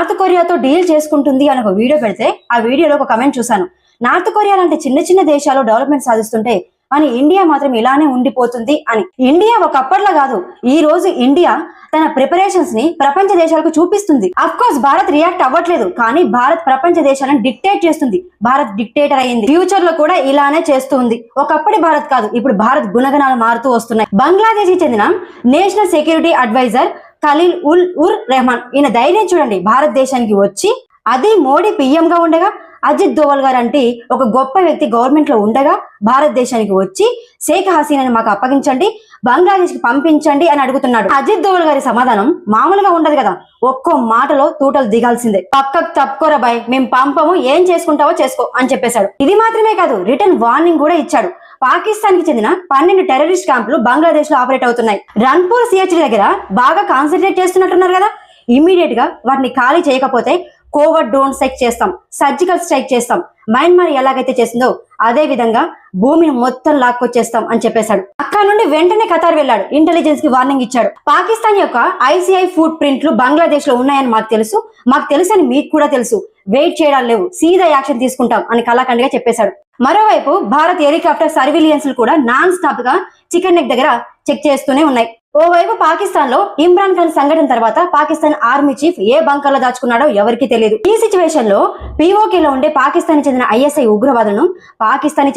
North కొరియాతో deal చేసుకుంటుంది అని ఒక వీడియో పెడితే ఆ వీడియోలో ఒక కమెంట్ చూశాను. నార్త్ కొరియా లాంటి చిన్న చిన్న దేశాలు డెవలప్మెంట్ సాధిస్తుంటే అని ఇండియా మాత్రం ఇలానే ఉండిపోతుంది అని. ఇండియా ఒకప్పట్లో కాదు ఈ రోజు ఇండియా తన ప్రిపరేషన్స్ని ప్రపంచ దేశాలకు చూపిస్తుంది. అఫ్ కోర్స్ భారత్ రియాక్ట్ అవ్వట్లేదు కానీ భారత్ ప్రపంచ దేశాలను డిక్టేట్ చేస్తుంది. భారత్ డిక్టేటర్ అయింది ఫ్యూచర్లో కూడా ఇలానే చేస్తుంది. ఒకప్పటి భారత్ కాదు ఇప్పుడు భారత్ గుణగణాలు మారుతూ వస్తున్నాయి. బంగ్లాదేశ్కి చెందిన national security adviser Khalil ul ur Rahman. ఈయన ధైర్యం చూడండి భారతదేశానికి వచ్చి అది మోడీ పిఎం గా ఉండగా అజిత్ దోవల్ గారు అంటే ఒక గొప్ప వ్యక్తి గవర్నమెంట్లో ఉండగా భారతదేశానికి వచ్చి షేక్ హసీనాని మాకు అప్పగించండి బంగ్లాదేశ్కి పంపించండి అని అడుగుతున్నాడు. అజిత్ దోవల్ గారి సమాధానం మామూలుగా ఉండదు కదా ఒక్కో మాటలో తూటలు దిగాల్సిందే. పక్కకు తప్పుకోరా బాయ్ మేము పంపము ఏం చేసుకుంటావో చేసుకో అని చెప్పేశాడు. ఇది మాత్రమే కాదు రిటర్న్ వార్నింగ్ కూడా ఇచ్చాడు. పాకిస్తాన్కి చెందిన పన్నెండు టెర్రరిస్ట్ క్యాంపులు బంగ్లాదేశ్లో ఆపరేట్ అవుతున్నాయి. రన్పూర్ సిహెచ్డి దగ్గర బాగా కాన్సన్ట్రేట్ చేస్తున్నట్టున్నారు కదా? ఇమీడియట్గా వాటిని ఖాళీ చేయకపోతే కోవర్ డ్రోన్ స్ట్రైక్ చేస్తాం సర్జికల్ స్ట్రైక్ చేస్తాం. మయన్మార్ ఎలాగైతే చేసిందో అదే విధంగా భూమిని మొత్తం లాక్కొచ్చేస్తాం అని చెప్పేశాడు. అక్కడ నుండి వెంటనే ఖతార్ వెళ్ళాడు. ఇంటెలిజెన్స్కి వార్నింగ్ ఇచ్చాడు. పాకిస్తాన్ యొక్క ఐసిఐ ఫుడ్ ప్రింట్లు బంగ్లాదేశ్లో ఉన్నాయని మాకు తెలుసు. మాకు తెలుసు అని మీకు కూడా తెలుసు. వెయిట్ చేయడం లేవు. సీదా యాక్షన్ తీసుకుంటాం అని కళాఖండ్గా చెప్పేశాడు. మరోవైపు భారత్ హెలికాప్టర్ సర్విలియన్స్ కూడా నాన్ స్టాప్గా చికెన్ నెక్ దగ్గర చెక్ చేస్తూనే ఉన్నాయి. ఓవైపు పాకిస్తాన్లో ఇమ్రాన్ ఖాన్ సంఘటన తర్వాత పాకిస్తాన్ ఆర్మీ చీఫ్ ఏ బంకర్లో దాచుకున్నాడో ఎవరికి తెలియదు ఈ సిచ్యువేషన్లో పీఓకే లో ఉండే పాకిస్తాన్ చెందిన ఐఎస్ఐ ఉగ్రవాదులను పాకిస్తాన్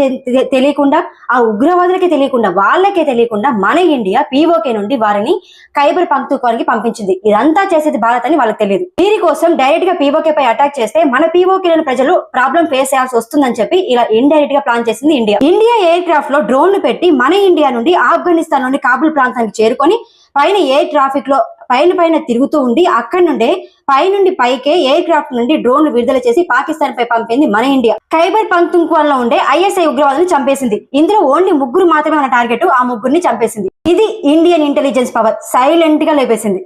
తెలియకుండా ఆ ఉగ్రవాదులకే తెలియకుండా వాళ్ళకే తెలియకుండా మన ఇండియా పీఓకే నుండి వారిని ఖైబర్ పంక్తుకోనికి పంపించింది. ఇదంతా చేసేది భారత్ అని వాళ్ళకి తెలియదు దీని కోసం డైరెక్ట్గా పీఓకే పై అటాక్ చేస్తే మన పీఓకేలను ప్రజలు ప్రాబ్లం ఫేస్ చేయాల్సి వస్తుందని చెప్పి ఇలా ఇండైరెక్ట్గా ప్లాన్ చేసింది ఇండియా. ఇండియా ఎయిర్ క్రాఫ్ట్లో డ్రోన్లు పెట్టి మన ఇండియా నుండి ఆఫ్ఘనిస్తాన్ నుండి కాబుల్ ప్రాంతానికి పెట్టుకొని పైన ఎయిర్ ట్రాఫిక్లో పైన పైన తిరుగుతూ ఉండి అక్కడి నుండే పైనుండి పైకే ఎయిర్ క్రాఫ్ట్ నుండి డ్రోన్లు విడుదల చేసి పాకిస్తాన్ పై పంపింది మన ఇండియా ఖైబర్ పంక్తుంకువల్లో ఉండే ఐఎస్ఐ ఉగ్రవాదులను చంపేసింది. ఇందులో ఓన్లీ ముగ్గురు మాత్రమే ఉన్న టార్గెట్ ఆ ముగ్గురిని చంపేసింది. ఇది ఇండియన్ ఇంటెలిజెన్స్ పవర్ సైలెంట్గా లేపేసింది.